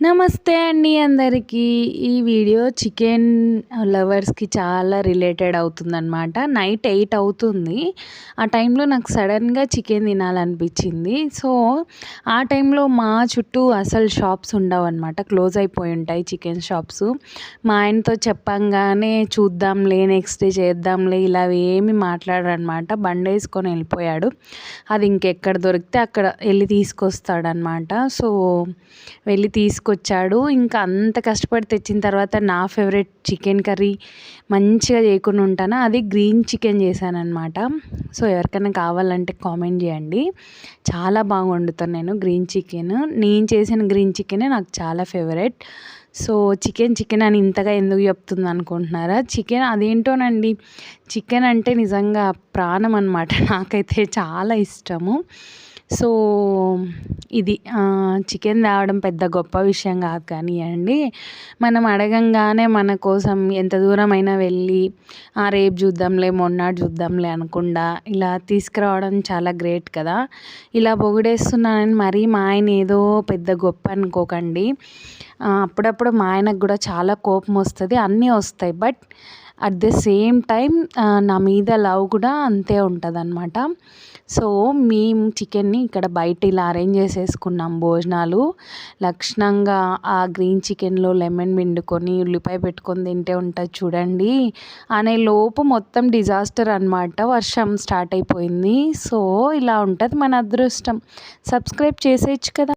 నమస్తే అండి అందరికీ. ఈ వీడియో చికెన్ లవర్స్కి చాలా రిలేటెడ్ అవుతుందన్నమాట. నైట్ ఎయిట్ అవుతుంది. ఆ టైంలో నాకు సడన్గా చికెన్ తినాలనిపించింది. సో ఆ టైంలో మా చుట్టూ అసలు షాప్స్ ఉండవు అనమాట క్లోజ్ అయిపోయి ఉంటాయి చికెన్ షాప్స్. మా ఆయనతో చెప్పంగానే చూద్దాంలే నెక్స్ట్ డే చేద్దాంలే ఇలా ఏమి మాట్లాడరనమాట బండి వేసుకొని వెళ్ళిపోయాడు. అది ఇంకెక్కడ దొరికితే అక్కడ వెళ్ళి తీసుకొస్తాడనమాట సో వెళ్ళి తీసుకు తీసుకొచ్చాడు. ఇంకా అంత కష్టపడి తెచ్చిన తర్వాత నా ఫేవరెట్ చికెన్ కర్రీ మంచిగా చేయకుండా ఉంటాను? అది గ్రీన్ చికెన్ చేశాను అనమాట సో ఎవరికైనా కావాలంటే కామెంట్ చేయండి. చాలా బాగా వండుతాను నేను గ్రీన్ చికెన్. నేను చేసిన గ్రీన్ చికెనే నాకు చాలా ఫేవరెట్. సో చికెన్ చికెన్ అని ఇంతగా ఎందుకు చెప్తుంది అనుకుంటున్నారా? చికెన్ అదేంటోనండి? చికెన్ అంటే నిజంగా ప్రాణం అనమాట నాకైతే చాలా ఇష్టము. సో ఇది చికెన్ తేవడం పెద్ద గొప్ప విషయం కాదు కానివ్వండి మనం అడగంగానే మన కోసం ఎంత దూరమైనా వెళ్ళి రేపు చూద్దాంలే మొన్నటి చూద్దాంలే అనకుండా ఇలా తీసుకురావడం చాలా గ్రేట్ కదా. ఇలా పొగిడేస్తున్నానని మరీ మా ఆయన ఏదో పెద్ద గొప్ప అనుకోకండి. అప్పుడప్పుడు మా ఆయనకు కూడా చాలా కోపం వస్తుంది అన్నీ వస్తాయి. But at the same time నా మీద లవ్ కూడా అంతే ఉంటుంది అనమాట సో మేము చికెన్ని ఇక్కడ బయట ఇలా అరేంజ్ చేసేసుకున్నాం భోజనాలు. లక్షణంగా ఆ గ్రీన్ చికెన్లో లెమన్ పిండుకొని ఉల్లిపాయ పెట్టుకొని తింటే ఉంటుంది చూడండి. అనే లోపు మొత్తం డిజాస్టర్ అనమాట వర్షం స్టార్ట్ అయిపోయింది. సో ఇలా ఉంటుంది మన అదృష్టం. సబ్స్క్రైబ్ చేసేయచ్చు కదా.